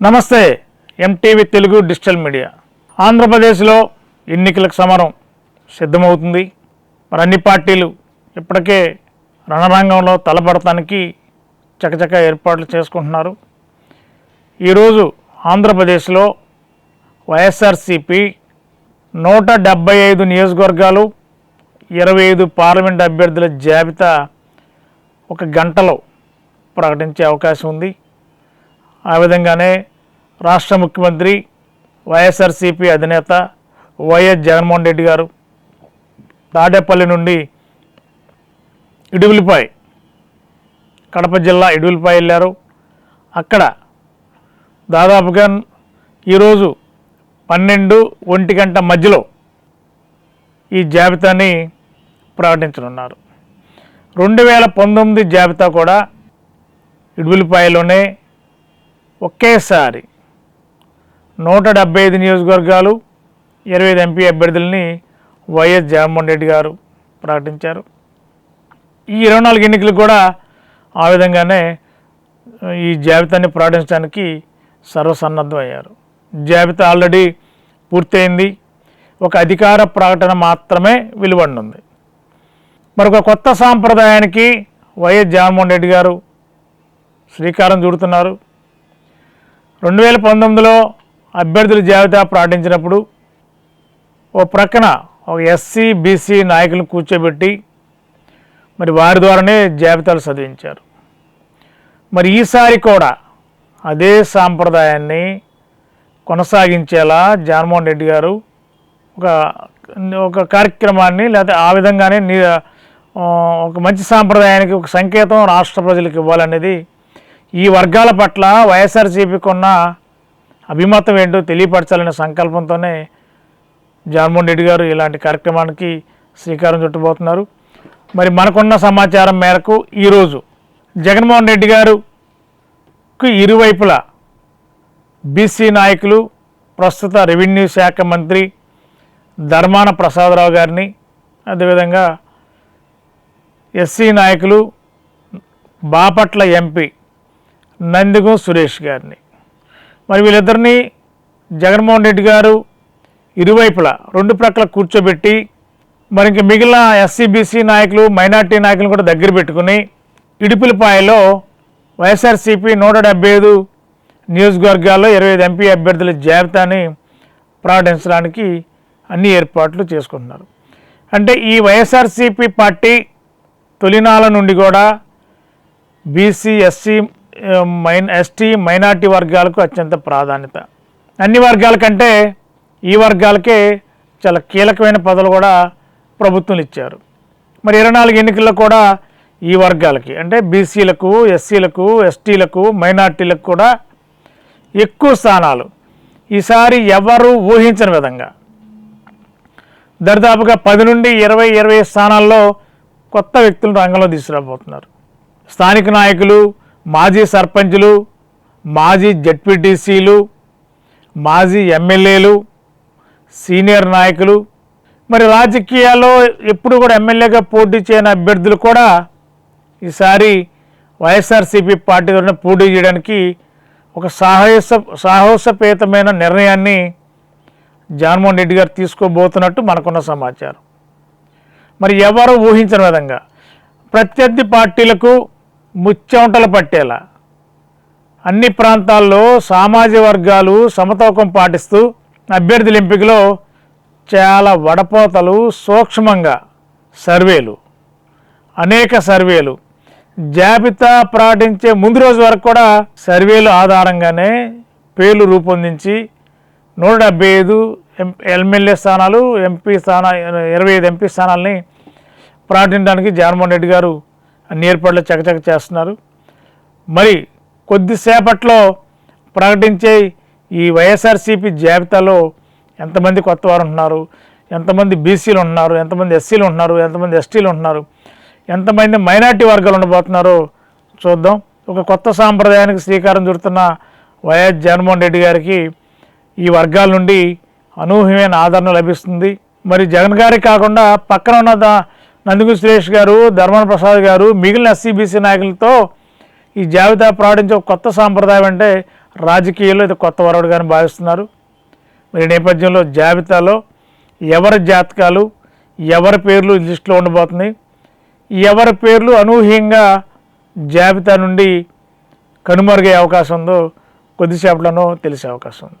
నమస్తే MTV Telugu digital media. ఆంధ్రప్రదేశ్లో ఎన్నికలకు సమరం సిద్ధమవుతుంది. మరి అన్ని పార్టీలు ఇప్పటికే రణరంగంలో తలపడటానికి చకచక ఏర్పాట్లు చేసుకుంటున్నారు. ఈరోజు ఆంధ్రప్రదేశ్లో వైఎస్ఆర్సిపి నూట డెబ్బై ఐదు నియోజకవర్గాలు ఇరవై ఐదు పార్లమెంట్ అభ్యర్థుల జాబితా ఒక గంటలో ప్రకటించే అవకాశం ఉంది. ఆ విధంగానే రాష్ట్ర ముఖ్యమంత్రి వైఎస్ఆర్సిపి అధినేత వైఎస్ జగన్మోహన్ రెడ్డి గారు తాడేపల్లి నుండి ఇడుగులిపాయ్ కడప జిల్లా ఇడుగులిపాయ్ వెళ్ళారు. అక్కడ దాదాపుగా ఈరోజు పన్నెండు ఒంటి గంట మధ్యలో ఈ జాబితాని ప్రకటించనున్నారు. రెండు వేల పంతొమ్మిది జాబితా కూడా ఇడుగులిపాయలోనే ఒకేసారి నూట డెబ్బై ఐదు నియోజకవర్గాలు ఇరవై ఐదు ఎంపీ అభ్యర్థుల్ని వైఎస్ జగన్మోహన్ రెడ్డి గారు ప్రకటించారు. ఈ ఇరవై నాలుగు ఎన్నికలు కూడా ఆ విధంగానే ఈ జాబితాని ప్రకటించడానికి సర్వసన్నద్ధం అయ్యారు జాబితా ఆల్రెడీ పూర్తయింది. ఒక అధికార ప్రకటన మాత్రమే వెలువడనుంది మరొక కొత్త సాంప్రదాయానికి వైఎస్ జగన్మోహన్ రెడ్డి గారు శ్రీకారం చుడుతున్నారు. రెండు వేల పంతొమ్మిదిలో అభ్యర్థుల జాబితా ప్రకటించినప్పుడు ఓ ప్రక్కన ఒక ఎస్సీ బీసీ నాయకులను కూర్చోబెట్టి మరి వారి ద్వారానే జాబితాలు చదివించారు. మరి ఈసారి కూడా అదే సాంప్రదాయాన్ని కొనసాగించేలా జగన్మోహన్ రెడ్డి గారు ఒక ఒక కార్యక్రమాన్ని లేదా ఆ విధంగానే ఒక మంచి సాంప్రదాయానికి ఒక సంకేతం రాష్ట్ర ప్రజలకు ఇవ్వాలనేది ఈ వర్గాల పట్ల వైఎస్ఆర్సీపీకి ఉన్న అభిమతం ఏంటో తెలియపరచాలనే సంకల్పంతోనే జగన్మోహన్ రెడ్డి గారు ఇలాంటి కార్యక్రమానికి శ్రీకారం చుట్టబోతున్నారు. మరి మనకున్న సమాచారం మేరకు ఈరోజు జగన్మోహన్ రెడ్డి గారుకు ఇరువైపులా బీసీ నాయకులు ప్రస్తుత రెవెన్యూ శాఖ మంత్రి ధర్మాన ప్రసాదరావు గారిని అదేవిధంగా ఎస్సీ నాయకులు బాపట్ల ఎంపీ నందిగం సురేష్ గారిని. మరి వీళ్ళిద్దరిని జగన్మోహన్ రెడ్డి గారు ఇరువైపులా రెండు ప్రక్కల కూర్చోబెట్టి మరి ఇంక మిగిలిన ఎస్సీబీసీ నాయకులు మైనార్టీ నాయకులు కూడా దగ్గర పెట్టుకుని ఇడుపులపాయలో వైఎస్ఆర్సీపీ నూట డెబ్బై ఐదు నియోజకవర్గాల్లో ఇరవై ఐదు ఎంపీ అభ్యర్థుల జాబితాని ప్రకటించడానికి అన్ని ఏర్పాట్లు చేసుకుంటున్నారు. అంటే ఈ వైఎస్ఆర్సీపీ పార్టీ తొలినాల నుండి కూడా బీసీ ఎస్సీ మైన్ ఎస్టీ మైనార్టీ వర్గాలకు అత్యంత ప్రాధాన్యత. అన్ని వర్గాల కంటే ఈ వర్గాలకే చాలా కీలకమైన పదవులు కూడా ప్రభుత్వం ఇచ్చారు. మరి ఇరవై నాలుగు ఎన్నికల్లో కూడా ఈ వర్గాలకి అంటే బీసీలకు ఎస్సీలకు ఎస్టీలకు మైనార్టీలకు కూడా ఎక్కువ స్థానాలు. ఈసారి ఎవరు ఊహించని విధంగా దరిదాపుగా పది నుండి ఇరవై ఇరవై స్థానాల్లో కొత్త వ్యక్తులను రంగంలో తీసుకురాబోతున్నారు. స్థానిక నాయకులు మాజీ సర్పంచులు మాజీ జడ్పీటీసీలు మాజీ ఎమ్మెల్యేలు సీనియర్ నాయకులు మరి రాజకీయాల్లో ఎప్పుడు కూడా ఎమ్మెల్యేగా పోటీ చేయని అభ్యర్థులు కూడా ఈసారి వైఎస్ఆర్సీపీ పార్టీ తరఫున పోటీ చేయడానికి ఒక సాహస సాహసపేతమైన నిర్ణయాన్ని జగన్మోహన్ రెడ్డి గారు తీసుకోబోతున్నట్టు మనకున్న సమాచారం. మరి ఎవరు ఊహించిన విధంగా ప్రత్యర్థి పార్టీలకు ముచ్చెమటలు పట్టేలా. అన్ని ప్రాంతాల్లో సామాజిక వర్గాలు సమతూకం పాటిస్తూ అభ్యర్థుల ఎంపికలో చాలా వడపోతలు సూక్ష్మంగా సర్వేలు. అనేక సర్వేలు. జాబితా ప్రకటించే ముందు రోజు వరకు కూడా సర్వేలు ఆధారంగానే పేర్లు రూపొందించి నూట డెబ్బై ఐదు ఎం ఎమ్మెల్యే స్థానాలు ఎంపీ స్థానా ఇరవై ఐదు ఎంపీ స్థానాలని ప్రకటించడానికి జగన్మోహన్ రెడ్డి గారు అన్ని ఏర్పాట్లు చకచక చేస్తున్నారు. మరి కొద్దిసేపట్లో ప్రకటించే ఈ వైఎస్ఆర్సీపీ జాబితాలో ఎంతమంది కొత్త వారు ఉంటున్నారు ఎంతమంది బీసీలు ఉన్నారు ఎంతమంది ఎస్సీలు ఉంటున్నారు ఎంతమంది ఎస్టీలు ఉంటున్నారు ఎంతమంది మైనార్టీ వర్గాలు ఉండబోతున్నారో చూద్దాం. ఒక కొత్త సాంప్రదాయానికి శ్రీకారం చుడుతున్న వైఎస్ జగన్మోహన్ రెడ్డి గారికి ఈ వర్గాల నుండి అనూహ్యమైన ఆదరణ లభిస్తుంది. మరి జగన్ గారికి కాకుండా పక్కన ఉన్న నందిగు సురేష్ గారు ధర్మన ప్రసాద్ గారు మిగిలిన ఎస్సీబీసీ నాయకులతో ఈ జాబితా ప్రకటించే ఒక కొత్త సాంప్రదాయం అంటే రాజకీయాల్లో ఇది కొత్త వరవడుగాని భావిస్తున్నారు. మరి ఈ నేపథ్యంలో జాబితాలో ఎవరి జాతకాలు ఎవరి పేర్లు లిస్టులో ఉండబోతున్నాయి? ఎవరి పేర్లు అనూహ్యంగా జాబితా నుండి కనుమరుగే అవకాశం ఉందో కొద్దిసేపట్లోనో తెలిసే అవకాశం ఉంది.